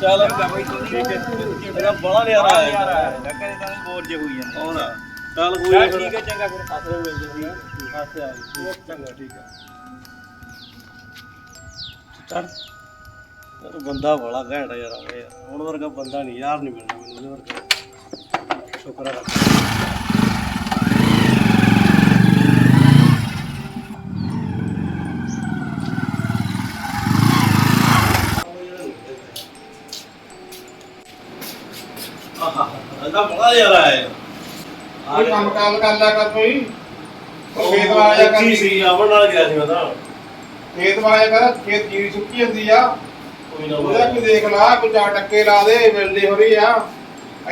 ਚੱਲ ਤੇਰਾ ਬੜਾ ਨਿਆਰਾ ਆਇਆ। ਯਾਰ ਕਰੇ ਤਾਂ ਬੋਰ ਜੇ ਹੋਈ ਜਾਂਦੇ। ਹੋਰ ਚੱਲ ਕੋਈ ਚੱਲ ਨਾ ਠੀਕ ਹੈ ਚੰਗਾ ਫਿਰ। ਆਸਰੇ ਮਿਲ ਜਾਂਦੀ ਆਸਰੇ ਆ ਗਈ ਚੰਗਾ ਠੀਕ ਆ। ਚੱਲ। ਯਾਰ ਬੰਦਾ ਬੜਾ ਘੈਂਟ ਯਾਰ। ਹੁਣ ਵਰਗਾ ਬੰਦਾ ਨਹੀਂ ਯਾਰ ਨਹੀਂ ਮਿਲਣਾ ਮੈਨੂੰ ਉਹਦੇ ਵਰਗਾ। ਸ਼ੁਕਰ ਆ ਰੱਬ ਦਾ। ਇਹਦਾ ਬੜਾ ਯਾਰ ਆਇਆ ਕੋਈ ਕੰਮ ਕੰਮ ਕਰਦਾ ਕਰ ਕੋਈ। ਉਹ ਖੇਤ ਵਾਲਾ ਕਰ ਸੀ ਆਵਣ ਨਾਲ ਗਿਆ ਸੀ ਮੈਂ ਤਾਂ। ਖੇਤ ਵਾਲਾ ਕਰ ਖੇਤ ਜੀਰੀ ਸੁੱਕੀ ਜਾਂਦੀ ਆ। ਕੋਈ ਨਾ ਉਹਦਾ ਕੋਈ ਦੇਖ ਲਾ ਕੋਈ ਚਾਰ ਟੱਕੇ ਲਾ ਦੇ ਮਿਲਦੀ ਹੋ ਰਹੀ ਆ।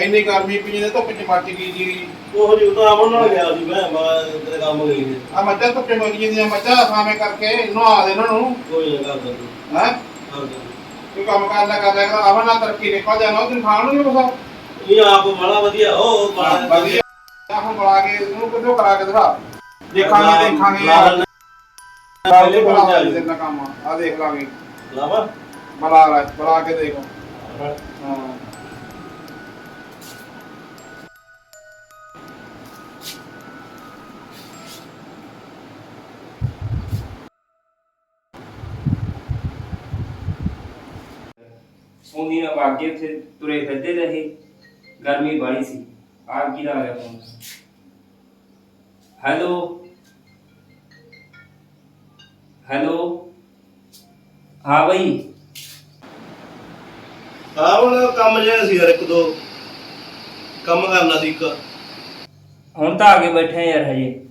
ਇੰਨੀ ਗਰਮੀ ਪਈ ਨੇ ਧੁੱਪ ਚ ਮੱਚ ਗਈ ਜੀਰੀ ਉਹ ਜੀ ਤਾਂ ਆਵਣ ਨਾਲ ਗਿਆ ਸੀ ਮੈਂ ਮੈਂ ਤੇਰੇ ਕੰਮ ਗਈ ਸੀ। ਆ ਮੱਝਾਂ ਧੁੱਪੇ ਮੱਚ ਜਾਂਦੀਆਂ ਮੱਝਾਂ ਸਾਵੇਂ ਕਰਕੇ ਨਹਾ ਦੇ ਇਹਨਾਂ ਨੂੰ। ਕੋਈ ਨਾ ਕਰ ਦੇ ਹੈ? ਕਰ ਕੋਈ ਕੰਮ ਕਰ ਆਵਣ ਨਾਲ ਤਰੱਕੀ ਨਿਕਲ ਜਾਣਾ ਉਹ ਦਿਨ ਖਾਣ ਨੂੰ ਨਹੀਂ ਬਸਾ ਇਹ ਆਪ ਬੜਾ ਵਧੀਆ ਉਹ ਬੜਾ ਵਧੀਆ। ਆ ਹੁਣ ਬੁਲਾ ਕੇ ਇਹਨੂੰ ਕਿਦੋਂ ਕਰਾ ਕੇ ਦਿਖਾ? ਦੇਖਾਂਗੇ ਦੇਖਾਂਗੇ। ਯਾਰ ਪਹਿਲੇ ਬੁਲਾ ਪਹੁੰਚ ਲਾਂਗੇ ਜਾ ਤੇਰਾ ਕੰਮ ਆ। ਆਹ ਦੇਖ ਲਾਂਗੇ। ਲਾਵਾ? ਬੁਲਾ ਲੈ ਬੁਲਾ ਕੇ ਦੇਖ। ਹਾਂ। ਸੋਨੀ ਨਾਲ ਵਾਗੇ ਉੱਥੇ ਤੁਰੇ ਫਿਰਦੇ ਰਹੇ। ਗਰਮੀ ਬਾੜੀ ਸੀ। ਆ ਕੀ ਦਾ ਆ ਗਿਆ ਫੋਨ ਹੈਲੋ ਹੈਲੋ ਹਾਂ ਬਈ। ਹਾਂ ਹੁਣ ਕੰਮ ਜਿਹਾ ਸੀ ਯਾਰ ਇੱਕ ਦੋ। ਕੰਮ ਕਰਨਾ ਸੀ ਇੱਕ। ਹੁਣ ਤਾਂ ਆ ਕੇ ਬੈਠੇ ਆ ਯਾਰ ਹਜੇ।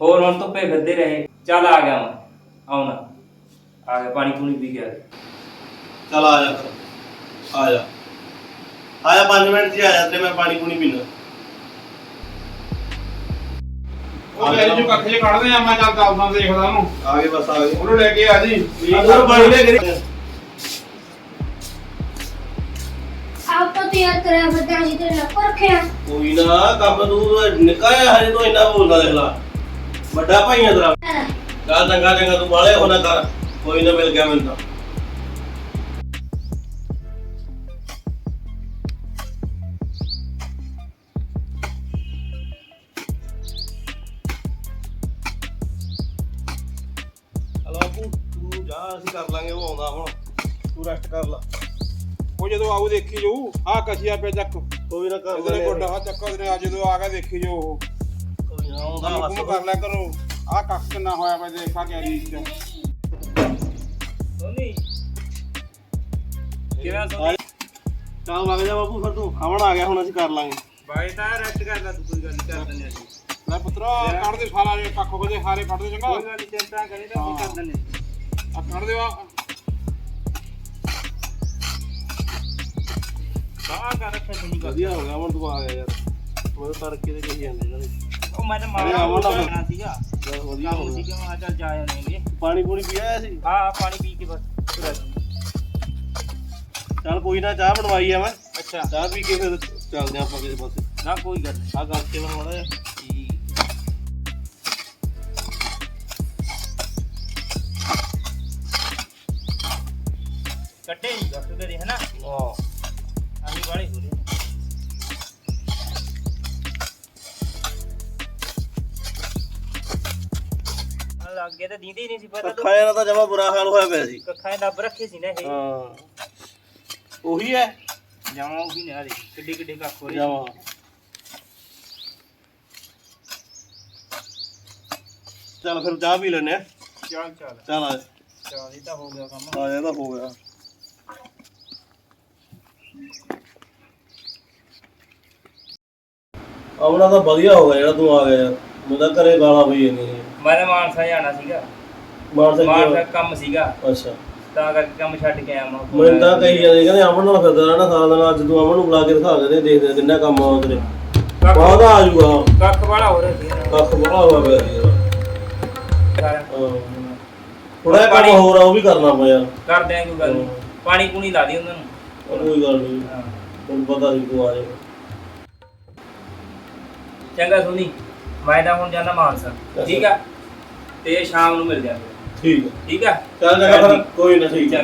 ਹੋਰ ਹੁਣ ਧੁੱਪੇ ਫਿਰਦੇ ਰਹੇ। ਚੱਲ ਆ ਗਿਆ ਮੈਂ। ਆਉਣਾ। ਆ ਗਿਆ ਪਾਣੀ ਪੂਣੀ ਪੀ ਗਿਆ। ਚੱਲ ਆ ਜਾ ਫਿਰ। ਆ ਜਾ। ਆ ਜਾ 5 ਮਿੰਟ ਜੀ ਆ ਜਾ ਤੇ ਮੈਂ ਪਾਣੀ ਪੂਣੀ ਪੀਣਾ ਉਹ ਲੈ ਜੋ ਕੱਖ ਜੇ ਕੱਢਦੇ ਆ ਮੈਂ ਚੱਲ ਚੱਲਦਾ ਦੇਖਦਾ ਉਹਨੂੰ। ਆ ਗਏ ਬਸ ਆ ਗਏ। ਉਹਨੂੰ ਲੈ ਕੇ ਆ ਜੀ। ਅੰਦਰ ਪਾਣੀ ਲੈ ਕੇ ਆਪਾਂ ਤਿਆਰ ਕਰਿਆ ਫਿਰਦਾ ਸੀ ਤੇ ਲੱਪ ਰੱਖਿਆ। ਕੋਈ ਨਾ ਕੰਮ ਤੂੰ ਨਿਕਾਇਆ ਤੂੰ ਇੰਨਾ ਬੋਲਦਾ ਦੇਖ ਲਾ। ਵੱਡਾ ਭਾਈ ਆ ਤੇਰਾ। ਚੱਲ ਚੰਗਾ ਚੰਗਾ ਤੂੰ ਬਾਲੇ ਹੋਣਾ ਕਰ। ਕੋਈ ਨਾ ਮਿਲ ਗਿਆ ਮੈਨੂੰ ਤਾਂ। ਰੈਸਟ ਕਰ ਲਾ। ਉਹ ਜਦੋਂ ਆਊ ਦੇਖੀ ਜਾਊ ਆ ਕਸੀਆ ਪਿਆ ਚੱਕ। ਕੋਈ ਨਾ ਕਰ ਲਾਂਗੇ। ਗੋਡਾ ਆ ਚੱਕ ਉਹਦੇ ਆ ਜਦੋਂ ਆ ਗਿਆ ਦੇਖੀ ਜਾਊ ਉਹ। ਕੋਈ ਨਾ ਹੁਕਮ ਬਸ ਕਰ ਲਿਆ ਕਰੋ। ਆ ਕੱਖ ਕਿੰਨਾ ਹੋਇਆ ਮੈਂ ਦੇਖਾ ਕਿ ਰੀਸ ਚ ਸੋਨੀ ਕਿਵੇਂ ਸੋਨੀ? ਚੱਲ ਵਗ ਜਾ ਬਾਪੂ ਫਿਰ ਤੂੰ ਆਵਣ ਆ ਗਿਆ ਹੁਣ ਅਸੀਂ ਕਰ ਲਾਂਗੇ। ਬਾਈ ਤਾਂ ਰੈਸਟ ਕਰ ਲੈ ਤੂੰ ਕੋਈ ਗੱਲ ਨਹੀਂ ਕਰ ਦਿੰਦੇ ਅਸੀਂ ਲੈ ਪੁੱਤਰਾ ਕੱਢ ਦੇ ਸਾਰਾ ਜੇ ਕੱਖ ਉਹਦੇ ਹਾਰੇ ਕੱਢ ਦੇ ਚੰਗਾ। ਕੋਈ ਗੱਲ ਨਹੀਂ ਚਿੰਤਾ ਕਰੀ ਤਾਂ ਅਸੀਂ ਕਰ ਦਿੰਦੇ ਆ ਕੱਢ ਦੇ ਆ ਬਾਹਰ ਕਰ ਰੱਖਿਆ ਸੋਨੀ ਕਰ। ਵਧੀਆ ਹੋ ਗਿਆ ਹੁਣ ਤੂੰ ਆ ਗਿਆ ਯਾਰ। ਮੈਂ ਤਾਂ ਤੜਕੇ ਦੇ ਕਹੀ ਜਾਂਦੇ ਇਹਨਾਂ ਦੇ। ਉਹ ਮੈਂ ਤਾਂ ਅਰੇ ਮਾਰਾ ਆਵਣ ਦਾ ਕਰਨਾ ਸੀਗਾ। ਚੱਲ ਵਧੀਆ ਕੰਮ ਹੋ ਸੀ ਗਿਆ। ਕਿ ਮੈਂ ਕਿਹਾ ਚੱਲ ਜਾ ਆਉਣਗੇ ਪਾਣੀ ਪੂਣੀ ਪੀ ਆਇਆ ਸੀ? ਹਾਂ ਪਾਣੀ ਪੀ ਕੇ ਬਸ ਤੁਰਿਆ ਸੀ। ਚੱਲ ਕੋਈ ਨਾ ਚਾਹ ਬਣਵਾਈ ਆ ਮੈਂ। ਅੱਛਾ। ਚਾਹ ਪੀ ਕੇ ਫਿਰ ਚੱਲਦੇ ਆਪਾਂ ਕਿਸੇ ਪਾਸੇ। ਨਾ ਕੋਈ ਗੱਲ ਆ ਗੱਲ ਕੇ ਬਣਵਾਉਣਾ ਹੈ ਠੀਕ। ਕੱਟੇ ਨਹੀਂ ਗੱਟ ਲੱਗੇ ਤਾਂ ਦੀਦੀ ਨਹੀਂ ਸੀ ਪਤਾ ਅੱਖਾਂ ਇਹਨਾਂ ਦਾ ਜਮਾ ਬੁਰਾ ਹਾਲ ਹੋਇਆ ਪਿਆ ਸੀ। ਕੱਖਾਂ ਦੇ ਦੱਬ ਰੱਖੇ ਸੀ ਨਾ ਇਹ। ਹਾਂ। ਉਹੀ ਹੈ। ਜਾਵਾਂ ਉਹ ਵੀ ਨੇ ਆਲੇ ਕਿੱਡੇ ਕਿੱਡੇ ਕੱਖ ਹੋ ਰਹੇ ਜਮਾ। ਚੱਲ ਫਿਰ ਚਾਹ ਪੀ ਲੈਨੇ ਆ। ਚੱਲ ਚੱਲ। ਚੱਲ ਆ। ਚੱਲ ਇਹ ਤਾਂ ਹੋ ਗਿਆ ਕੰਮ। ਆ ਜਾ ਤਾਂ ਹੋ ਗਿਆ। ਆਉਣਾ ਤਾਂ ਵਧੀਆ ਹੋ ਗਿਆ ਜਿਹੜਾ ਤੂੰ ਆ ਗਿਆ ਯਾਰ। ਮੈਂ ਤਾਂ ਘਰੇ ਪਈ ਜਾਂਦੀ ਸੀ। ਮੈਂ ਤਾਂ ਮਾਨਸਾ ਜਾਣਾ ਸੀਗਾ। ਮਾਨਸਾ ਮਾਨਸਾ ਕੰਮ ਸੀਗਾ। ਅੱਛਾ। ਤਾਂ ਕਰਕੇ ਕੰਮ ਛੱਡ ਕੇ ਆਇਆ ਮੈਂ। ਮੈਨੂੰ ਤਾਂ ਕਹੀ ਜਾਂਦੇ ਕਹਿੰਦੇ ਅਮਨ ਨਾਲ ਫਿਰਦਾ ਰਹਿਣਾ ਸਾਰਾ ਦਿਨ ਅੱਜ ਤੂੰ ਅਮਨ ਨੂੰ ਬੁਲਾ ਕੇ ਦਿਖਾ ਦੇ ਦੇਖਦੇ ਕਿੰਨਾ ਕੰਮ ਆ ਤੇਰੇ ਬਾਅਦ ਆ ਜਾਊਗਾ। ਕੱਖ ਵਾਲਾ ਹੋ ਰਿਹਾ। ਕੱਖ ਬੜਾ ਹੋਇਆ ਪਿਆ ਸੀ ਯਾਰ। ਥੋੜਾ ਜਿਹਾ ਕੰਮ ਹੋਰ ਆ ਉਹ ਵੀ ਕਰਨਾ ਪਿਆ ਕਰ ਦਿਆਂਗੇ ਕੋਈ ਗੱਲ ਨੀ। ਪਾਣੀ ਪੂਣੀ ਲਾ ਦੀ ਉਹਨਾਂ ਨੂੰ। ਕੋਈ ਗੱਲ ਨਹੀਂ ਹਾਂ। ਤੈਨੂੰ ਪਤਾ ਸੀ ਤੂੰ ਆ ਜਾਏਗਾ। ਚੰਗਾ ਸੁਣੀ ਮੈਂ ਤਾਂ ਹੁਣ ਜਾਂਦਾ ਮਾਨਸਾ। ਠੀਕ ਆ? ਤੇ ਸ਼ਾਮ ਨੂੰ ਮਿਲ ਜਾਂਦੇ ਠੀਕ ਆ। ਠੀਕ ਆ? ਕੋਈ ਨਾ ਠੀਕ ਆ।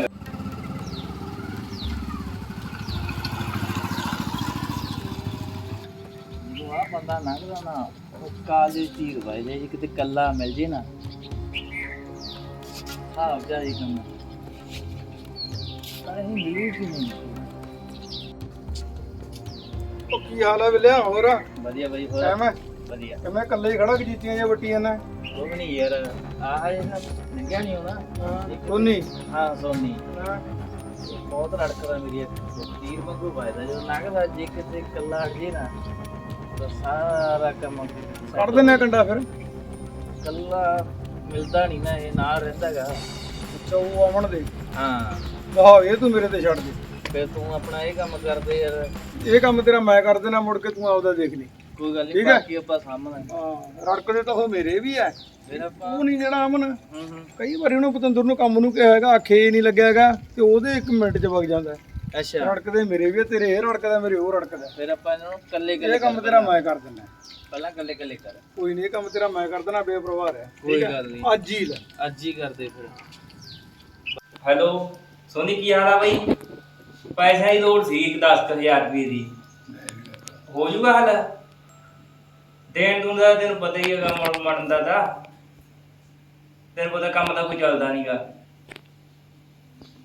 ਬੰਦਾ ਨਾ ਉਹ ਕਾਲੇ ਤੀਰ ਵਜਦੇ ਜੇ ਕਿਤੇ ਕੱਲਾ ਮਿਲ ਜੇ ਨਾ। ਹਾਂ ਜਾਈ ਕੰਮ। ਪਰ ਇਹ ਮਿਲੂ ਕਿ ਨਹੀਂ। ਕੀ ਹਾਲ ਹੈ ਹੋਰ ਵਧੀਆ ਬਈ ਹੋਰ? ਐਵੇਂ? ਵਧੀਆ। ਕਿਵੇਂ ਇਕੱਲੇ ਹੀ ਖੜਾ ਕਿ ਜੀਤੀਆਂ ਜਾਂ ਵੱਟੀਆਂ ਨੇ? ਉਹ ਵੀ ਨਹੀਂ ਯਾਰ ਆਹ ਜਿਹੜਾ ਲੰਘਿਆ ਨਹੀਂ ਹੋਣਾ। ਸੋਨੀ। ਹਾਂ ਸੋਨੀ। ਬਹੁਤ ਰੜਕਦਾ ਮੇਰੀ। ਤੀਰ ਵਾਂਗੂ ਵੱਜਦਾ ਜਦੋਂ ਲੰਘਦਾ ਜੇ ਕਿਤੇ ਕੱਲਾ ਹਟ ਜੇ ਨਾ ਤਾਂ ਸਾਰਾ ਕੰਮ ਕੱਢ ਦਿੰਨੇ ਕੰਡਾ ਫਿਰ। ਕੱਲਾ ਮਿਲਦਾ ਨਹੀਂ ਨਾ ਇਹ ਨਾਲ ਰਹਿੰਦਾਗਾ ਅੱਛਾ ਉਹ ਆਵਣ ਦੇ। ਹਾਂ। ਵਾਹ ਇਹ ਤੂੰ ਮੇਰੇ ਤੇ ਛੱਡ ਦੇ। ਫਿਰ ਤੂੰ ਆਪਣਾ ਇਹ ਕੰਮ ਕਰਦੇ ਯਾਰ। ਇਹ ਕੰਮ ਤੇਰਾ ਮੈਂ ਕਰ ਦੇਣਾ ਮੁੜ ਕੇ ਤੂੰ ਆਪਦਾ ਦੇਖ ਲਈ। ਕੋਈ ਗੱਲ ਨਹੀਂ ਠੀਕ ਹੈ। ਬਾਕੀ ਆਪਾਂ ਸਾਹਮਣੇ ਹਾਂ ਰੜਕਦੇ ਤਾਂ ਉਹ ਮੇਰੇ ਵੀ ਐ। ਫਿਰ ਆਪਾਂ ਉਹ ਨਹੀਂ ਜਿਹੜਾ ਅਮਨ। ਹੂੰ ਹੂੰ। ਕਈ ਵਾਰੀ ਉਹਨੂੰ ਪਤੰਦਰ ਨੂੰ ਕੰਮ ਨੂੰ ਕਿਹਾ ਹੈਗਾ ਆਖੇ ਨਹੀਂ ਲੱਗਿਆ ਹੈਗਾ ਤੇ ਉਹਦੇ ਇੱਕ ਮਿੰਟ ਚ ਵਗ ਜਾਂਦਾ। ਹੈ। ਅੱਛਾ ਰੜਕਦੇ ਮੇਰੇ ਵੀ ਆ, ਤੇਰੇ ਇਹ ਰੜਕਦਾ ਮੇਰੇ ਉਹ ਰੜਕਦਾ ਫਿਰ ਆਪਾਂ ਇਹਨਾਂ ਨੂੰ ਕੱਲੇ ਕੱਲੇ ਇਹ ਕੰਮ ਤੇਰਾ ਮੈਂ ਕਰ ਦਿੰਦਾ। ਪਹਿਲਾਂ ਕੱਲੇ ਕੱਲੇ ਕਰ। ਕੋਈ ਨਹੀਂ ਇਹ ਕੰਮ ਤੇਰਾ ਮੈਂ ਕਰ ਦੇਣਾ ਬੇਪਰਵਾਹ ਹੈ ਕੋਈ ਗੱਲ ਨਹੀਂ ਅੱਜ ਹੀ ਲੈ। ਅੱਜ ਹੀ ਕਰਦੇ ਫਿਰ। ਹੈਲੋ ਸੋਨੀ ਕੀ ਹਾਲ ਆ ਬਈ? ਪੈਸਿਆਂ ਦੀ ਲੋੜ ਸੀ ਇੱਕ 10000 ਰੁਪਏ ਦੀ। ਹੋ ਜੂਗਾ ਹੱਲ? ਦੇਣ ਦੂਣ ਦਾ ਤੈਨੂੰ ਪਤਾ ਹੀ ਹੈਗਾ ਮਰਨ ਮਰਨ ਦਾ ਤਾਂ। ਤੈਨੂੰ ਪਤਾ ਕੰਮ ਦਾ ਕੋਈ ਚੱਲਦਾ ਨਹੀਂਗਾ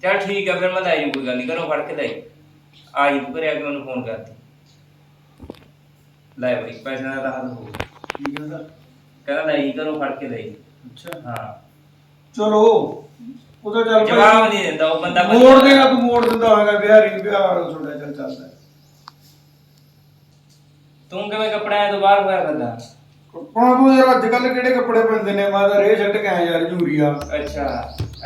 ਚਲ ਠੀਕ ਆ ਫਿਰ ਮੈਂ ਲੈ ਜੂ ਕੋਈ ਗੱਲ ਨਹੀਂ ਕਰੋ ਫੜ ਕੇ ਲੈ ਆ ਜੀ ਤੂੰ ਘਰੇ ਆ ਕੇ ਮੈਨੂੰ ਫੋਨ ਕਰਦੀ ਲੈ ਬਈ ਪੈਸਿਆਂ ਦਾ ਤਾਂ ਹੱਲ ਹੋ ਗਿਆ। ਕੀ ਕਹਿੰਦਾ? ਕਹਿੰਦਾ ਲੈ ਜੀ ਕਰੋ ਫੜ ਕੇ ਲੈ ਅੱਛਾ। ਹਾਂ। ਚਲੋ ਉਹ ਤਾਂ ਚੱਲ ਜਵਾਬ ਨਹੀਂ ਦਿੰਦਾ ਉਹ ਬੰਦਾ ਮੋੜ ਦੇਗਾ ਤੂੰ ਮੋੜ ਦਿੰਦਾ ਹੋਵੇਗਾ ਬਿਹਾਰੀ ਬਿਹਾਰ ਛੋੜਾ ਚੱਲ ਚੱਲਦਾ। ਤੂੰ ਕਿਵੇਂ ਕੱਪੜਿਆਂ ਤੋਂ ਬਾਹਰ ਹੋਇਆ ਕਰਦਾ? ਕੱਪੜਾ ਤੂੰ ਯਾਰ ਅੱਜ ਕੱਲ ਕਿਹੜੇ ਕੱਪੜੇ ਪੈਂਦੇ ਨੇ? ਮੈਂ ਤਾਂ ਰੇ ਛੱਟ ਕੇ ਆਇਆ ਯਾਰ ਯੂਰੀਆ ਅੱਛਾ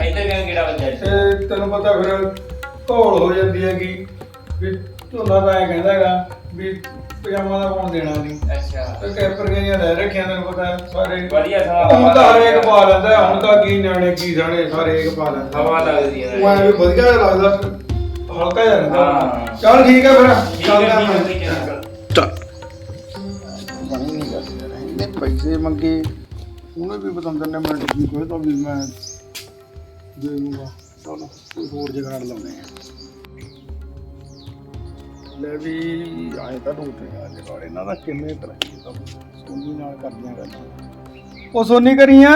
ਇੱਧਰ ਕਿਵੇਂ ਕਿਹੜਾ ਬੱਚਾ ਜੀ? ਤੇ ਤੈਨੂੰ ਪਤਾ ਫਿਰ ਘੋਲ ਹੋ ਜਾਂਦੀ ਹੈਗੀ। ਵੀ ਝੋਨਾ ਤਾਂ ਐ ਕਹਿੰਦਾ ਹੈਗਾ ਵੀ ਪਜਾਮਾ ਦਾ ਪਾਉਣ ਦੇਣਾ ਨਹੀਂ ਅੱਛਾ। ਤੇ ਕੈਪਰ ਗਈਆਂ ਲੈ ਰੱਖਿਆ ਤੈਨੂੰ ਪਤਾ ਸਾਰੇ। ਵਧੀਆ ਸਮਾਂ ਹੁਣ ਤਾਂ ਹਰੇਕ ਪਾ ਲੈਂਦਾ ਹੁਣ ਤਾਂ ਕੀ ਨਿਆਣੇ ਕੀ ਜਾਣੇ ਸਾਰੇ ਇੱਕ ਪਾ ਲੈਂਦਾ। ਹਵਾ ਲੱਗਦੀ ਹੈ ਉਹ ਐਂ ਵੀ ਵਧੀਆ ਜਿਹਾ ਲੱਗਦਾ ਹਲਕਾ ਜਿਹਾ ਰਹਿੰਦਾ ਹਾਂ। ਚੱਲ ਠੀਕ ਹੈ ਫਿਰ ਠੀਕ ਚੱਲਦੇ ਹੈ ਆਪਾਂ ਠੀਕ ਹੈ, ਪੈਸੇ ਮੰਗੇ ਉਹਨੇ ਵੀ ਬਤੰਦਰ ਨੇ ਮਿੰਟ ਕੀ ਕੋਈ ਤਾਂ ਵੀ ਮੈਂ ਦੇ ਦੂੰਗਾ। ਚਲੋ ਕੋਈ ਹੋਰ ਜਗਾੜ ਲਾਉਂਦੇ ਆ। ਲੈ ਵੀ ਆਏ ਤਾਂ ਢੂਟੇ ਆ ਜਗਾੜ ਇਹਨਾਂ ਦਾ ਕਿੰਨੇ ਤਰ੍ਹਾਂ ਦੀ ਤਾਂ ਸੋਨੀ ਨਾਲ ਕਰਦੀਆਂ ਗੱਲਾਂ। ਉਹ ਸੋਨੀ ਕਰੀਆਂ?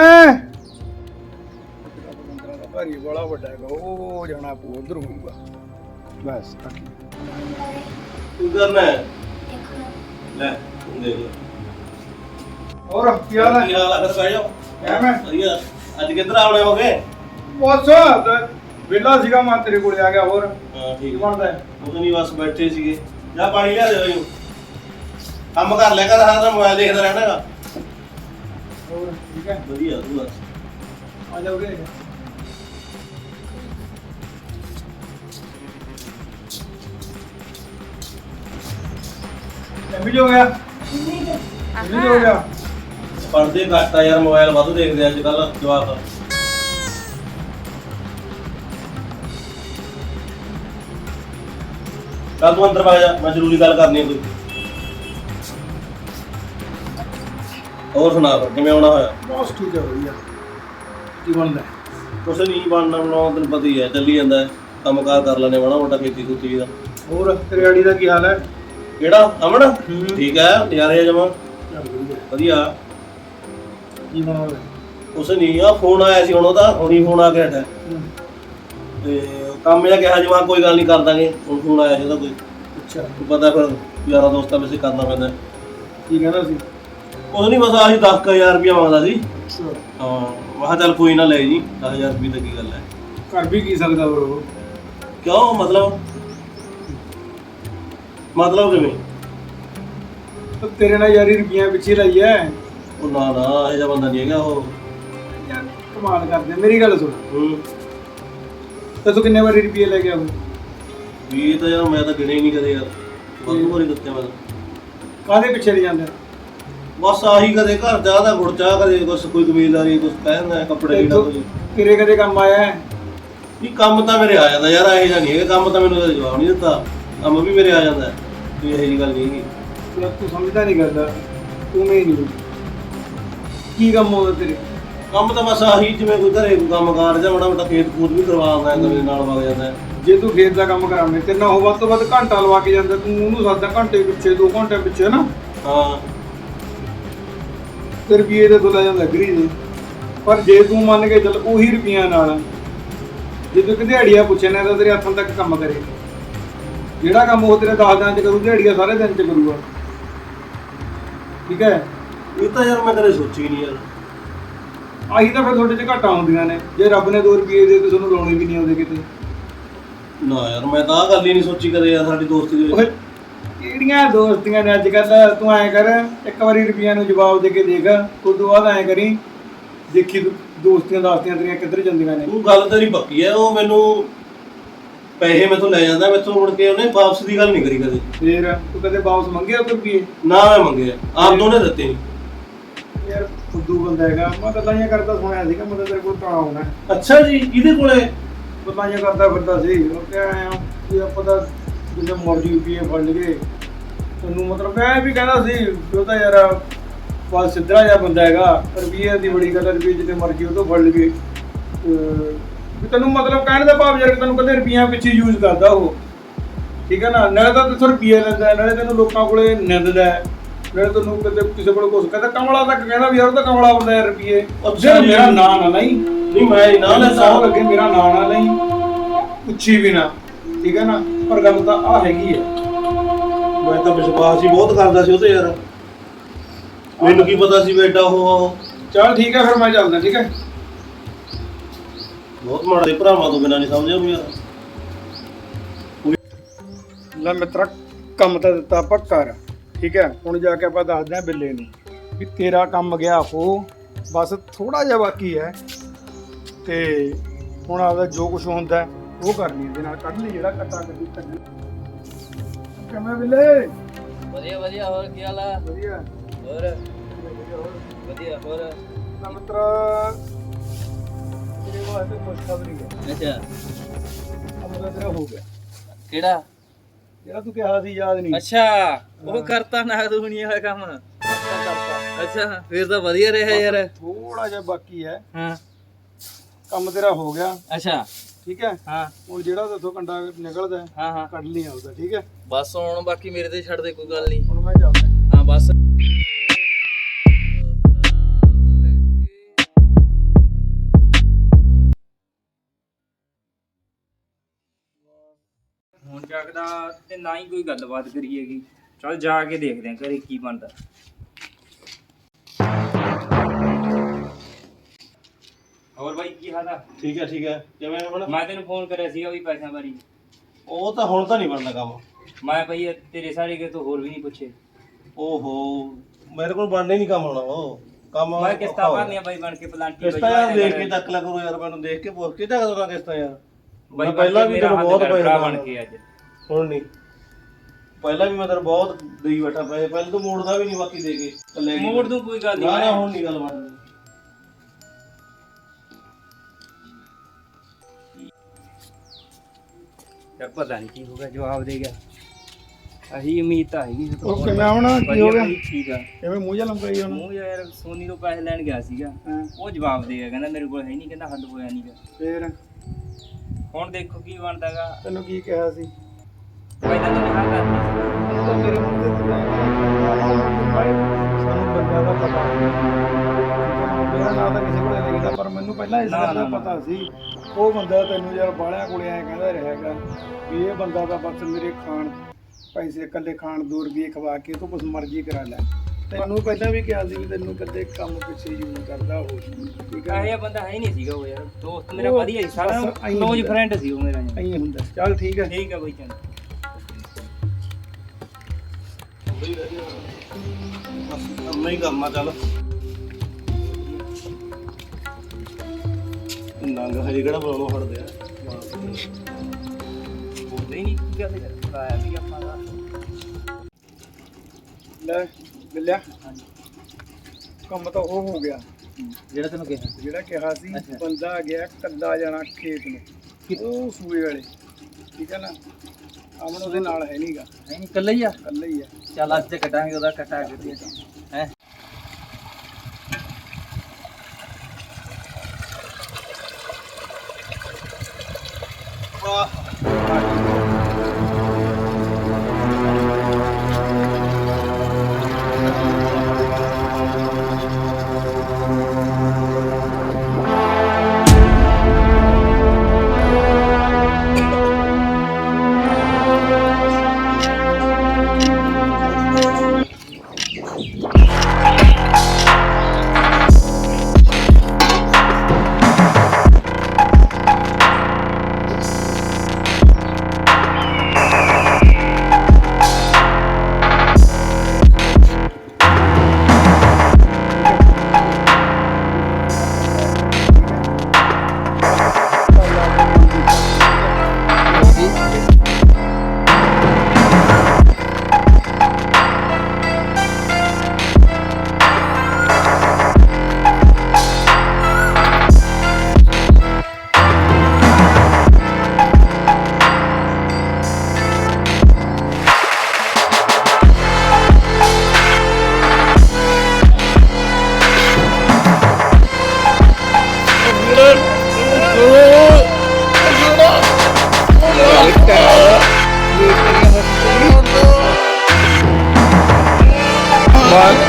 ਭਾਰੀ ਬੜਾ ਵੱਡਾ ਹੈਗਾ ਉਹ ਜਾਣਾ ਪੂ ਉਧਰ ਹੋਊਗਾ ਬਸ ਤੂੰ ਕਰਨਾ ਲੈ। ਦੇਖ ਲੈ। ਹੋਰ ਕੀ ਹਾਲ ਕੀ ਹੈ? ਹਾਲ ਆ ਜਾਓ ਐਵੇਂ? ਵਧੀਆ। ਅੱਜ ਕਿੱਧਰ ਆਉਣੇ ਹੋਗੇ? ਬਸ ਵਿਹਲਾ ਸੀਗਾ ਮੈਂ ਤੇਰੇ ਕੋਲੇ ਆ ਗਿਆ ਹੋਰ? ਹਾਂ ਕੀ ਠੀਕ ਬਣਦਾ ਹੈ? ਉਹ ਨਹੀਂ ਬਸ ਬੈਠੇ ਸੀਗੇ। ਜਾ ਪਾਣੀ ਲਿਆ ਦੇ ਬਈ ਕੰਮ ਕਰ ਲਿਆ ਕਰ ਹਾਂ ਤਾਂ ਮੋਬਾਈਲ ਦੇਖਦਾ ਰਹਿਣਾਗਾ ਹੋਰ ਠੀਕ ਹੈ? ਵਧੀਆ ਤੂੰ ਬਸ ਆ ਜਾਓਗੇ? ਐਮੀ ਜੋ ਗਿਆ? ਐਮੀ ਜੋ ਗਿਆ? ਪੜਦੇ ਘੱਟ ਆ ਯਾਰ ਮੋਬਾਈਲ ਵੱਧ ਦੇਖਦੇ ਅੱਜ ਕੱਲ ਜਵਾਕ। ਚੱਲ ਤੂੰ ਅੰਦਰ ਵਗ ਜਾ ਮੈਂ ਜ਼ਰੂਰੀ ਗੱਲ ਕਰਨੀ ਹੈ ਕੋਈ। ਹੋਰ ਸੁਣਾ ਫਿਰ ਕਿਵੇਂ ਆਉਣਾ ਹੋਇਆ? ਬਸ ਠੀਕ ਹੈ ਵਧੀਆ। ਕੀ ਬਣਦਾ? ਕੁਛ ਨਹੀਂ ਬਣਨਾ ਬਣਾਉਣਾ ਤੈਨੂੰ ਪਤਾ ਹੀ ਹੈ ਚੱਲੀ ਜਾਂਦਾ ਹੈ। ਕੰਮਕਾਰ ਕਰ ਲੈਣੇ ਮਾੜਾ ਮੋਟਾ ਖੇਤੀ ਖੂਤੀ ਦਾ। ਹੋਰ ਤੇਰੇ ਆੜੀ ਦਾ ਕੀ ਹਾਲ ਹੈ? ਕਿਹੜਾ? ਅਮਨ? ਠੀਕ ਹੈ ਨਜ਼ਾਰੇ ਜਮਾ। ਚੱਲ ਵਧੀਆ। ਵਧੀਆ। ਕੀ ਬਣਾਉਂਦਾ ਕੁਛ ਨਹੀਂ ਆ ਫੋਨ ਆਇਆ ਸੀ ਹੁਣ ਉਹਦਾ ਹੁਣੀ ਫੋਨ ਆ ਕੇ ਹਟਿਆ ਤੇ ਕੰਮ ਇਹ ਕਿਹਾ ਜਮਾ ਕੋਈ ਗੱਲ ਨਹੀਂ ਕਰ ਦਾਂਗੇ ਹੁਣ ਫੋਨ ਆਇਆ ਸੀ ਉਹਦਾ ਕੋਈ। ਅੱਛਾ। ਤੂੰ ਪਤਾ ਫਿਰ ਯਾਰਾਂ ਦੋਸਤਾਂ ਵਿੱਚ ਕਰਨਾ ਪੈਂਦਾ। ਕੀ ਕਹਿੰਦਾ ਸੀ? ਕੁਛ ਨਹੀਂ ਬਸ ਆਹੀ 10000 ਰੁਪਇਆ ਮੰਗਦਾ ਸੀ। ਹਾਂ ਕਿਹਾ ਚੱਲ ਕੋਈ ਨਾ ਲੈ ਜੀ 10000 ਰੁਪਏ ਦੀ ਕੀ ਗੱਲ ਹੈ। ਕਰ ਵੀ ਕੀ ਸਕਦਾ ਉਹ? ਕਿਉਂ ਮਤਲਬ? ਮਤਲਬ ਕਿਵੇਂ? ਉਹ ਤੇਰੇ ਨਾਲ ਯਾਰੀ ਰੁਪਈਆ ਪਿੱਛੇ ਲਈ ਐ। ਉਹ ਨਾ ਨਾ ਇਹ ਜਿਹਾ ਬੰਦਾ ਨਹੀਂ ਹੈਗਾ ਉਹ। ਯਾਰ ਕਮਾਲ ਕਰਦੇ ਮੇਰੀ ਗੱਲ ਸੁਣ। ਹੂੰ। ਤੇ ਤੂੰ ਕਿੰਨੇ ਵਾਰੀ ਰੁਪਈਏ ਲੈ ਗਿਆ ਉਹ ਵੀ ਇਹ ਤਾਂ ਯਾਰ ਮੈਂ ਤਾਂ ਗਿਣੇ ਹੀ ਨਹੀਂ ਕਦੇ ਯਾਰ। ਵਾਧੂ ਵਾਰੀ ਦਿੱਤੇ ਮੈਂ ਤਾਂ। ਕਾਹਦੇ ਪਿੱਛੇ ਲੈ ਜਾਂਦਾ? ਬਸ ਆਹੀ ਕਦੇ ਘਰ ਚਾਹ ਦਾ ਗੁੜ ਚਾਹ ਕਦੇ ਕੁਛ ਕੋਈ ਕਬੀਲਦਾਰੀ ਕੁਛ ਕਹਿੰਦਾ ਕੱਪੜੇ ਲੀੜਾ ਕੋਈ ਤੇਰੇ ਕਦੇ ਕੰਮ ਆਇਆ ਹੈ? ਵੀ ਕੰਮ ਤਾਂ ਮੇਰੇ ਆ ਜਾਂਦਾ ਯਾਰ ਇਹ ਜਿਹਾ ਨਹੀਂ ਹੈਗਾ। ਕੰਮ ਤਾਂ ਮੈਨੂੰ ਜਵਾਬ ਨਹੀਂ ਦਿੱਤਾ। ਕੰਮ ਵੀ ਮੇਰੇ ਆ ਜਾਂਦਾ। ਵੀ ਇਹ ਜੀ ਗੱਲ ਨਹੀਂ ਹੈਗੀ। ਯਾਰ ਤੂੰ ਸਮਝਦਾ ਨਹੀਂ ਕਰਦਾ। ਤੂੰ ਮੈਂ ਨਹੀਂ ਕੀ ਕੰਮ ਹੋਦਾ ਤੇਰੇ? ਕੰਮ ਤਾਂ ਬਸ ਆਹੀ ਜਿਵੇਂ ਕੋਈ ਘਰੇ ਕੋਈ ਕੰਮ ਕਾਰ ਜਾਂ ਮਾੜਾ ਮੋਟਾ ਖੇਤ ਖੂਤ ਵੀ ਕਰਵਾ ਆਉਂਦਾ ਹੈ ਕਦੇ ਨਾਲ ਵਗ ਜਾਂਦਾ। ਜੇ ਤੂੰ ਖੇਤ ਦਾ ਕੰਮ ਕਰਾਵੇਂ ਤੇ ਨਾ ਹੋ ਵੱਧ ਤੋਂ ਵੱਧ ਘੰਟਾ ਲਵਾ ਕੇ ਜਾਂਦਾ ਤੂੰ ਉਹਨੂੰ ਸੱਦਾ ਘੰਟੇ ਪਿੱਛੇ 2 ਘੰਟੇ ਪਿੱਛੇ ਨਾ। ਹਾਂ। ਤੇ ਰੁਪਏ ਦੇ ਤੋਂ ਲੈ ਜਾਂਦਾ ਗਰੀ ਦੇ ਪਰ ਜੇ ਤੂੰ ਮੰਨ ਕੇ ਚੱਲ ਉਹੀ ਰੁਪਈਆਂ ਨਾਲ ਜੇ ਤੂੰ ਦਿਹਾੜੀਆ ਪੁੱਛੇ ਨਾ ਤਾਂ ਤੇਰੇ ਹੱਥਾਂ ਤੱਕ ਕੰਮ ਕਰੇ। ਜਿਹੜਾ ਕੰਮ ਉਹ ਤੇਰੇ 10 ਦਿਨਾਂ ਚ ਕਰੂ ਦਿਹਾੜੀਆ ਸਾਰੇ ਦਿਨ ਚ ਕਰੂਗਾ। ਠੀਕ ਹੈ? ਇਹ ਤਾਂ ਯਾਰ ਮੈਂ ਕਦੇ ਸੋਚੀ ਨਹੀਂ ਯਾਰ। ਆਹੀ ਤਾਂ ਫਿਰ ਤੁਹਾਡੇ ਚ ਘਾਟਾਂ ਹੁੰਦੀਆਂ ਨੇ। ਜੇ ਰੱਬ ਨੇ 2 ਰੁਪਏ ਦੇ ਤੇ ਤੁਹਾਨੂੰ ਲਾਉਣੇ ਵੀ ਨਹੀਂ ਆਉਂਦੇ ਕਿਤੇ। ਨਾ ਯਾਰ ਮੈਂ ਤਾਂ ਆਹ ਗੱਲ ਹੀ ਨਹੀਂ ਸੋਚੀ ਕਦੇ ਯਾਰ ਸਾਡੀ ਦੋਸਤੀ ਦੇ ਓਏ ਵਿੱਚ ਕਿਹੜੀਆਂ ਦੋਸਤੀਆਂ ਨੇ ਅੱਜ ਕੱਲ ਤੂੰ ਐਂ ਕਰ ਇੱਕ ਵਾਰੀ ਰੁਪਈਆਂ ਨੂੰ ਜਵਾਬ ਦੇ ਕੇ ਦੇਖ। ਉਸ ਤੋਂ ਬਾਅਦ ਐਂ ਕਰੀ ਦੇਖੀ ਤੂੰ ਦੋਸਤੀਆਂ ਦਾਸਤੀਆਂ ਤੇਰੀਆਂ ਕਿੱਧਰ ਜਾਂਦੀਆਂ ਨੇ। ਉਹ ਗੱਲ ਤੇਰੀ ਪੱਕੀ ਹੈ ਉਹ ਮੈਨੂੰ ਪੈਸੇ ਮੈਥੋਂ ਲੈ ਜਾਂਦਾ ਮੈਥੋਂ ਮੁੜ ਕੇ ਉਹਨੇ ਵਾਪਸ ਦੀ ਗੱਲ ਨਹੀਂ ਕਰੀ ਕਦੇ। ਫੇਰ ਤੂੰ ਕਦੇ ਵਾਪਸ ਮੰਗਿਆ ਕੋਈ ਰੁਪਈਏ? ਨਾ ਮੈਂ ਮੰਗੇ ਆਪ ਦੋਨੇ ਦਿੱਤੇ ਨਹੀਂ ਫੁੱਦੂ ਬੰਦਾ ਹੈਗਾ। ਮੈਂ ਗੱਲਾਂ ਜਿਹੀਆਂ ਕਰਦਾ ਸੁਣਿਆ ਸੀਗਾ ਮੈਂ ਤਾਂ ਤੇਰੇ ਕੋਲ ਤਾਂ ਆਉਣਾ। ਅੱਛਾ ਜੀ ਕਿਹਦੇ ਕੋਲੇ? ਗੱਲਾਂ ਜਿਹੀਆਂ ਕਰਦਾ ਫਿਰਦਾ ਸੀ। ਉਹ ਕਿਹਾ ਕਿ ਆਪਾਂ ਤਾਂ ਜਿੰਨੇ ਮਰਜ਼ੀ ਰੁਪਈਏ ਫੜ ਲਈਏ। ਤੈਨੂੰ ਮਤਲਬ ਐ ਵੀ ਕਹਿੰਦਾ ਸੀ ਵੀ ਉਹ ਤਾਂ ਯਾਰ ਬਸ ਸਿੱਧਰਾ ਜਿਹਾ ਬੰਦਾ ਹੈਗਾ। ਰੁਪਈਏ ਦੀ ਬੜੀ ਗੱਲ ਹੈ ਰੁਪਈਏ ਜਿੰਨੇ ਮਰਜ਼ੀ ਉਹ ਤੋਂ ਫੜ ਲਈਏ। ਵੀ ਤੈਨੂੰ ਮਤਲਬ ਕਹਿਣ ਦਾ ਭਾਵ ਯਾਰ ਕਿ ਤੈਨੂੰ ਕਦੇ ਰੁਪਈਆਂ ਪਿੱਛੇ ਯੂਜ਼ ਕਰਦਾ ਉਹ। ਠੀਕ ਹੈ ਨਾ? ਨਾਲੇ ਤਾਂ ਤੈਨੂੰ ਰੁਪਈਏ ਲੈਂਦਾ ਹੈ, ਨਾਲੇ ਤੈਨੂੰ ਲੋਕਾਂ ਕੋਲੇ ਨਿੰਦਦਾ ਹੈ, ਨਾਲੇ ਤੈਨੂੰ ਕਦੇ ਕਿਸੇ ਕੋਲ ਕੁਝ ਕਹਿੰਦਾ ਕਮਲਾ ਤੱਕ ਕਹਿੰਦਾ ਵੀ ਯਾਰ ਉਹ ਤਾਂ ਕਮਲਾ ਬੰਦਾ ਯਾਰ ਰੁਪਈਏ। ਅੱਛਾ ਜੀ। ਮੇਰਾ ਨਾਂ ਨਾ ਲਈ ਨਹੀਂ ਮੈਂ ਨਹੀਂ ਨਾ ਨਾ ਲੈਂਦਾ ਲੱਗੇ ਮੇਰਾ ਨਾਂ ਨਾ ਲਈ ਪੁੱਛੀ ਵੀ ਨਾ ਠੀਕ ਹੈ ਨਾ? ਪਰ ਗੱਲ ਤਾਂ ਆ ਹੈਗੀ ਹੈ। ਮੈਂ ਤਾਂ ਵਿਸ਼ਵਾਸ ਹੀ ਬਹੁਤ ਕਰਦਾ ਸੀ ਉਹ ਤੇ ਯਾਰ। ਮੈਨੂੰ ਕੀ ਪਤਾ ਸੀ ਬੇਟਾ ਉਹ ਚਲ ਠੀਕ ਹੈ ਫਿਰ ਮੈਂ ਚੱਲਦਾ ਠੀਕ ਹੈ? ਬਹੁਤ ਮਾੜਾ ਦੇ ਭਰਾਵਾਂ ਤੋਂ ਬਿਨਾਂ ਨਹੀਂ ਸਮਝਿਆ ਵੀ ਯਾਰ। ਲੈ ਮਿੱਤਰਾ ਕੰਮ ਤਾਂ ਦਿੱਤਾ ਆਪਾਂ ਕਰ ਠੀਕ ਹੈ ਹੁਣ ਜਾ ਕੇ ਆਪਾਂ ਦੱਸਦੇ ਆਂ ਬਿੱਲੇ ਨੂੰ ਵੀ ਤੇਰਾ ਕੰਮ ਗਿਆ ਹੋ ਬਸ ਥੋੜਾ ਜਿਹਾ ਬਾਕੀ ਹੈ। ਤੇ ਹੁਣ ਆਪਦਾ ਜੋ ਕੁਝ ਹੁੰਦਾ ਹੈ, ਉਹ ਕਰ ਲਈ ਇਹਦੇ ਨਾਲ ਕੱਢ ਲਈ ਜਿਹੜਾ ਕੱਟਾ ਕੱਢੀ ਕੱਢ। ਕਿਵੇਂ ਬਿੱਲੇ? ਵਧੀਆ ਵਧੀਆ ਹੋਰ ਕੀ ਹਾਲ ਆ? ਵਧੀਆ। ਹੋਰ? ਵਧੀਆ ਹੋਰ? ਨਾ ਮਿੱਤਰਾ ਤੇਰੇ ਵਾਸਤੇ ਕੁਝ ਖਬਰੀ ਹੈ। ਅੱਛਾ। ਤਾਂ ਤੇਰਾ ਹੋ ਗਿਆ। ਕਿਹੜਾ? ਜਿਹੜਾ ਤੂੰ ਕਿਹਾ ਸੀ ਯਾਦ ਨਹੀਂ। ਅੱਛਾ ਉਹ ਕਰਤਾ ਨਾ ਦੁਨੀਆ ਵਾਲਾ ਕੰਮ। ਅੱਛਾ ਫਿਰ ਤਾਂ ਵਧੀਆ ਰਿਹਾ ਯਾਰ। ਥੋੜਾ ਜਿਹਾ ਬਾਕੀ ਹੈ। ਹਾਂ। ਕੰਮ ਤੇਰਾ ਹੋ ਗਿਆ। ਅੱਛਾ। ਠੀਕ ਹੈ? ਹਾਂ। ਹੁਣ ਜਿਹੜਾ ਤੇਥੋਂ ਕੰਡਾ ਨਿਕਲਦਾ ਹੈ, ਹਾਂ। ਹਾਂ ਕੱਢ ਲਈ ਆਉਦਾ ਠੀਕ ਹੈ? ਬਸ ਹੁਣ ਬਾਕੀ ਮੇਰੇ ਤੇ ਛੱਡ ਦੇ ਕੋਈ ਗੱਲ ਨਹੀਂ। ਹੁਣ ਮੈਂ ਚੱਲਦਾ ਹਾਂ ਬਸ। ਜਾਗਦਾ ਤੇ ਨਾ ਹੀ ਕੋਈ ਗੱਲਬਾਤ ਕਰੀ ਹੈਗੀ। ਚਲ ਜਾ ਕੇ ਦੇਖਦੇ ਆਂ ਘਰੇ ਕੀ ਬਣਦਾ। ਹੋਰ ਬਾਈ ਕੀ ਹਾਲ ਆ? ਠੀਕ ਹੈ ਠੀਕ ਹੈ ਕਿਵੇਂ ਹੁਣ? ਮੈਂ ਤੈਨੂੰ ਫੋਨ ਕਰਿਆ ਸੀਗਾ ਵੀ ਪੈਸਿਆਂ ਬਾਰੇ। ਉਹ ਤਾਂ ਹੁਣ ਤਾਂ ਨਹੀਂ ਬਣਦਾ ਕੰਮ। ਮੈਂ ਭਈ ਤੇਰੇ ਸਾਰੇ ਕੇ ਤੋਂ ਹੋਰ ਵੀ ਨਹੀਂ ਪੁੱਛੇ। ਓਹੋ ਮੇਰੇ ਕੋਲ ਬਣਨੇ ਨਹੀਂ ਕੰਮ ਹੋਣਾ ਉਹ। ਕੰਮ ਮੈਂ ਕਿਸ਼ਤਾਂ ਭਰਨੀਆਂ ਬਾਈ ਬਣ ਕੇ ਪਲਾਂਟੀ ਕਿਸ਼ਤਾਂ ਯਾਰ ਦੇਖ ਕੇ ਤੱਕ ਲਾ ਕਰੋ ਯਾਰ ਮੈਨੂੰ ਦੇਖ ਕੇ ਪੁੱਛ ਕੇ ਤਾਂ ਕਦੋਂ ਕਿਸ਼ਤਾਂ ਯਾਰ। ਮੈਂ ਪਹਿਲਾਂ ਵੀ ਤੈਨੂੰ ਬਹੁਤ ਪੈਸੇ। ਬਣ ਕੇ ਅੱਜ। ਹੁਣ ਨਹੀਂ। ਪਹਿਲਾਂ ਵੀ ਮੈਂ ਤੈਨੂੰ ਬਹੁਤ ਦੇਈ ਬੈਠਾ ਪੈਸੇ ਪਹਿਲਾਂ ਤੂੰ ਮੋੜਦਾ ਵੀ ਨਹੀਂ ਬਾਕੀ ਦੇ ਕੇ ਤੇ ਲੈ ਕੇ ਮੋੜ ਦੂੰ ਕੋਈ ਗੱਲ ਨਾ ਨਾ ਨਹੀਂ ਹੁਣ ਨਹੀਂ ਗੱਲ ਬਣਨੀ ਯਾਰ ਪਤਾ ਨਹੀਂ ਕੀ ਹੋ ਗਿਆ ਜਵਾਬ ਦੇ ਗਿਆ। ਅਹੀ ਉਮੀਦ ਤਾਂ ਹੈਗੀ ਸੀ ਤੋਂ ਉਹ ਕਿਵੇਂ ਆਉਣਾ? ਕੀ ਵਧੀਆ ਹੋ ਗਿਆ? ਠੀਕ ਆ। ਐਵੇਂ ਮੂੰਹ ਜਿਹਾ ਲੰਕਾਈ ਹੁਣ? ਮੂੰਹ ਯਾਰ ਸੋਨੀ ਤੋਂ ਪੈਸੇ ਲੈਣ ਗਿਆ ਸੀਗਾ। ਹਾਂ। ਉਹ ਜਵਾਬ ਦੇ ਗਿਆ ਕਹਿੰਦਾ ਮੇਰੇ ਕੋਲ ਹੈ ਨਹੀਂ ਕਹਿੰਦਾ ਹੱਲ ਹੋਇਆ ਨਹੀਂਗਾ ਫੇਰ? ਹੁਣ ਦੇਖੋ ਕੀ ਬਣਦਾਗਾ ਤੈਨੂੰ ਕੀ ਕਿਹਾ ਸੀ? ਪਹਿਲਾਂ ਤਾਂ ਹਾਂ ਕਰਦੀ ਉਹ ਤਾਂ ਤੇਰੇ ਮੂੰਹ ਤੇ ਤਾਂ ਸਾਨੂੰ ਬੰਦਿਆਂ ਦਾ ਪਤਾ ਮੇਰਾ ਨਾਂ ਤਾਂ ਕਿਸੇ ਕੋਲੇ ਲਿਖਦਾ ਪਰ ਮੈਨੂੰ ਪਹਿਲਾਂ ਇਸ ਗੱਲ ਦਾ। ਪਤਾ ਸੀ ਉਹ ਬੰਦਾ ਤੈਨੂੰ ਯਾਰ ਬਾਹਲਿਆਂ ਕੋਲੇ ਐ ਕਹਿੰਦਾ ਰਹੇਗਾ ਵੀ ਇਹ ਬੰਦਾ ਤਾਂ ਬਸ ਮੇਰੇ ਖਾਣ ਪੈਸੇ ਇਕੱਲੇ ਖਾਣ ਦੋ ਰੁਪਏ ਖਵਾ ਕੇ ਤੂੰ ਕੁਛ ਮਰਜ਼ੀ ਕਰਾ ਲੈ ਤੈਨੂੰ ਪਹਿਲਾਂ ਵੀ ਕਿਹਾ ਸੀ ਵੀ ਤੈਨੂੰ ਕਦੇ ਕੰਮ ਪਿੱਛੇ ਯੂਜ਼ ਕਰਦਾ ਹੋ ਠੀਕ ਇਹ ਹੈ ਜਿਹਾ ਬੰਦਾ ਹੈ ਹੀ ਨਹੀਂ ਸੀਗਾ ਉਹ ਯਾਰ ਦੋਸਤ ਮੇਰਾ ਵਧੀਆ ਸੀ ਸਾਰਾ ਕਲੋਜ਼। ਫਰੈਂਡ ਸੀ ਉਹ ਮੇਰਾ। ਐਂ ਹੁੰਦਾ ਚੱਲ ਠੀਕ ਹੈ ਠੀਕ ਆ ਬਈ ਚੰਗਾ ਕੰਮ ਹੀ ਕਰਨਾ ਚੱਲ। ਨੰਗ ਹਜੇ ਕਿਹੜਾ ਬਣਾਉਣੋਂ ਹਟਦੇ ਆ। ਬੋਲਦੇ ਹੀ ਨਹੀਂ ਕੀ ਗੱਲ ਕਰਾਇਆ ਵੀ ਆਪਾਂ ਦਾ। ਲੈ ਮਿਲਿਆ। ਕੰਮ ਤਾਂ ਉਹ ਹੋ ਗਿਆ। ਜਿਹੜਾ ਤੈਨੂੰ ਕਿਹਾ। ਜਿਹੜਾ ਕਿਹਾ ਸੀ। ਬੰਦਾ ਆ ਗਿਆ ਕੱਲਾ ਜਾਣਾ ਖੇਤ ਨੂੰ। ਉਹ ਸੂਏ ਵਾਲੇ। ਠੀਕ ਹੈ ਨਾ? ਅਮਨ ਉਹਦੇ ਨਾਲ ਹੈ ਨਹੀਂਗਾ ਨਹੀਂ ਇਕੱਲਾ ਹੀ ਆ? ਕੱਲਾ ਹੀ ਹੈ ਚੱਲ ਅੱਜ ਤੇ ਕਟਾਂਗੇ ਉਹਦਾ ਕੱਟਾ ਕੇ ਹੈ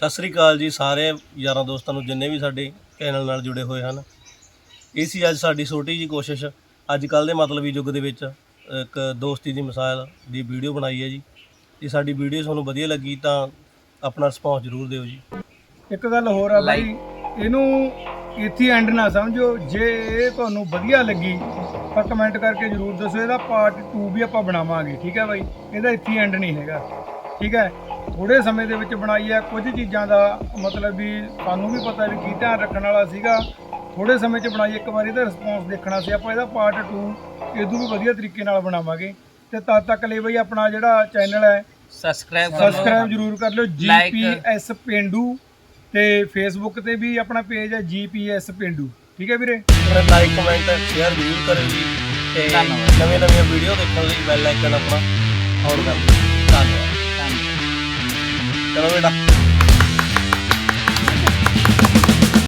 ਸਤਿ ਸ੍ਰੀ ਅਕਾਲ ਜੀ ਸਾਰੇ ਯਾਰਾਂ ਦੋਸਤਾਂ ਨੂੰ ਜਿੰਨੇ ਵੀ ਸਾਡੇ ਚੈਨਲ ਨਾਲ ਜੁੜੇ ਹੋਏ ਹਨ। ਇਹ ਸੀ ਅੱਜ ਸਾਡੀ ਛੋਟੀ ਜੀ ਕੋਸ਼ਿਸ਼। ਅੱਜ ਕੱਲ ਦੇ ਮਤਲਬੀ ਯੁੱਗ ਦੇ ਵਿੱਚ ਇੱਕ ਦੋਸਤੀ ਦੀ ਮਿਸਾਲ ਦੀ ਵੀਡੀਓ ਬਣਾਈ ਹੈ ਜੀ। ਜੇ ਸਾਡੀ ਵੀਡੀਓ ਤੁਹਾਨੂੰ ਵਧੀਆ ਲੱਗੀ ਤਾਂ ਆਪਣਾ ਰਿਸਪੌਂਸ ਜ਼ਰੂਰ ਦਿਓ ਜੀ। ਇੱਕ ਗੱਲ ਹੋਰ ਆ ਬਾਈ ਇਹਨੂੰ ਇੱਥੇ ਐਂਡ ਨਾ ਸਮਝੋ। ਜੇ ਇਹ ਤੁਹਾਨੂੰ ਵਧੀਆ ਲੱਗੀ ਤਾਂ ਕਮੈਂਟ ਕਰਕੇ ਜਰੂਰ ਦੱਸੋ। ਇਹਦਾ ਪਾਰਟ 2 ਵੀ ਆਪਾਂ ਬਣਾਵਾਂਗੇ ਠੀਕ ਹੈ ਬਾਈ? ਇਹਦਾ ਇੱਥੇ ਐਂਡ ਨਹੀਂ ਹੈਗਾ ਠੀਕ ਹੈ? ਥੋੜੇ ਸਮੇਂ ਦੇ ਵਿੱਚ ਬਣਾਈ ਹੈ ਕੁਝ ਚੀਜ਼ਾਂ ਦਾ ਮਤਲਬ ਵੀ ਸਾਨੂੰ ਵੀ ਪਤਾ ਵੀ ਕੀ ਧਿਆਨ ਰੱਖਣ ਵਾਲਾ ਸੀਗਾ। ਥੋੜੇ ਸਮੇਂ 'ਚ ਬਣਾਈ ਇੱਕ ਵਾਰੀ ਇਹਦਾ ਰਿਸਪੌਂਸ ਦੇਖਣਾ ਸੀ ਆਪਾਂ ਇਹਦਾ ਪਾਰਟ 2 ਇਹਦੋਂ ਵੀ ਵਧੀਆ ਤਰੀਕੇ ਨਾਲ ਬਣਾਵਾਂਗੇ। ਤੇ ਤਦ ਤੱਕ ਲਈ ਬਈ ਆਪਣਾ ਜਿਹੜਾ ਚੈਨਲ ਹੈ ਸਬਸਕ੍ਰਾਈਬ ਕਰ ਸਬਸਕ੍ਰਾਈਬ ਜਰੂਰ ਕਰ ਲਿਓ ਜੀਪੀਐਸ ਪਿੰਡੂ ਤੇ ਫੇਸਬੁੱਕ ਤੇ ਵੀ ਆਪਣਾ ਪੇਜ ਹੈ ਜੀਪੀਐਸ ਪਿੰਡੂ ਠੀਕ ਹੈ ਵੀਰੇ? ਲਾਈਕ ਕਮੈਂਟ ਸ਼ੇਅਰ ਜ਼ਰੂਰ ਕਰਿਓ ਜੀ। ਤੇ ਧੰਨਵਾਦ। ਨਵੇਂ ਨਵੀਆਂ ਵੀਡੀਓ ਦੇਖਣ ਲਈ ਬੈਲ ਆਈਕਨ ਆਪਣਾ ਔਨ ਕਰ ਦਿਓ। ਧੰਨਵਾਦ ਧੰਨਵਾਦ ਚਲੋ ਬੇਟਾ